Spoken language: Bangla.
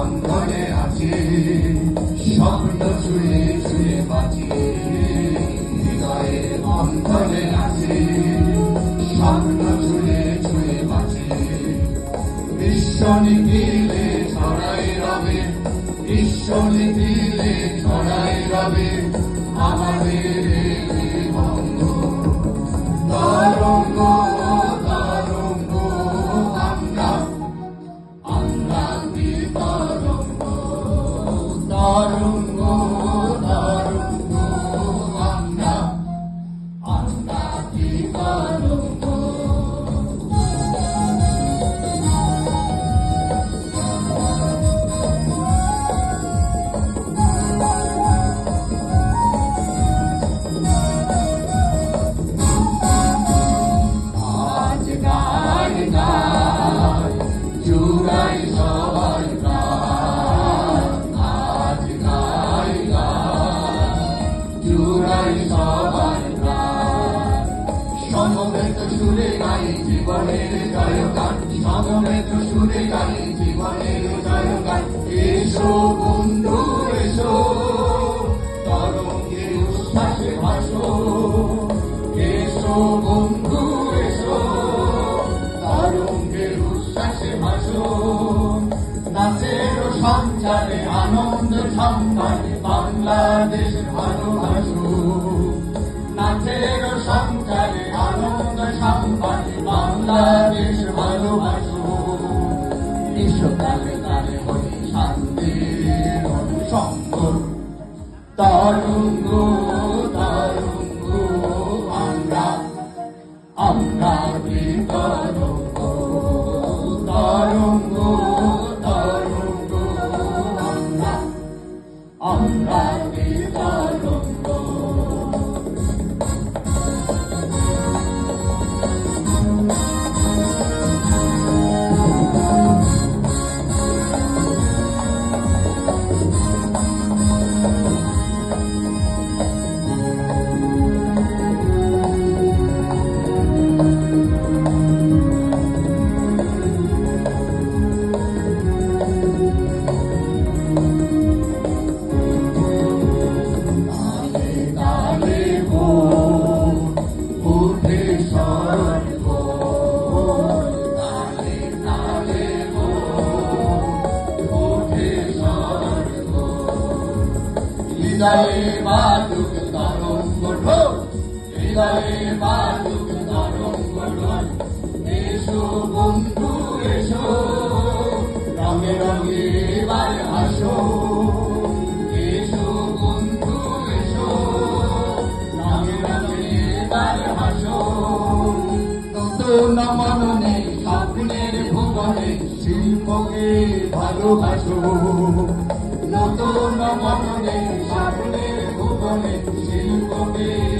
বন্ধনে আছি, স্বপ্ন ছুঁয়ে ছুঁয়ে বাঁচি। হৃদয়ের বন্ধনে আছি, স্বপ্ন ছুঁয়ে ছুঁয়ে বাঁচি। বিশ্ব নিখিলে ছড়াই রবে, বিশ্ব নিখিলে ছড়াই রবে। জুড়াই সবাই প্রাণ। সমবেত সুরে গাই জীবনের জয় গান সমবেত সুরে গাই জীবনের জয় গান এসো বন্ধু, এসো। তরঙ্গে উচ্ছ্বাসে ভাসো। এসো বন্ধু, এসো। তরঙ্গের উচ্ছ্বাসে ভাসো। নাচের সঞ্চারে আনন্দ সম্মানে বাংলাদেশ ভালোবাসো নাচের সঞ্চারে আনন্দ সম্মানে বাংলাদেশ ভালোবাসো বিশ্বকালে কালে হই শান্তির অনুসঙ্গ তরঙ্গ তরঙ্গ, আমরা আমরা তরঙ্গ তরঙ্গ। আমরা বিতরঙ্গ হৃদয়ে বাজুক তরঙ্গ ঢোল হৃদয়ে বাজুক তরঙ্গ ঢোল এসো বন্ধু, এসো, রঙে রঙে এবার হাসো এসো বন্ধু, এসো, রঙে রঙে এবার হাসো নতুন মননে, স্বপ্নের ভুবনে শিল্পকে ভালোবাসো। নতুন মননে স্বপ্নের ভুবনে শিল্পকে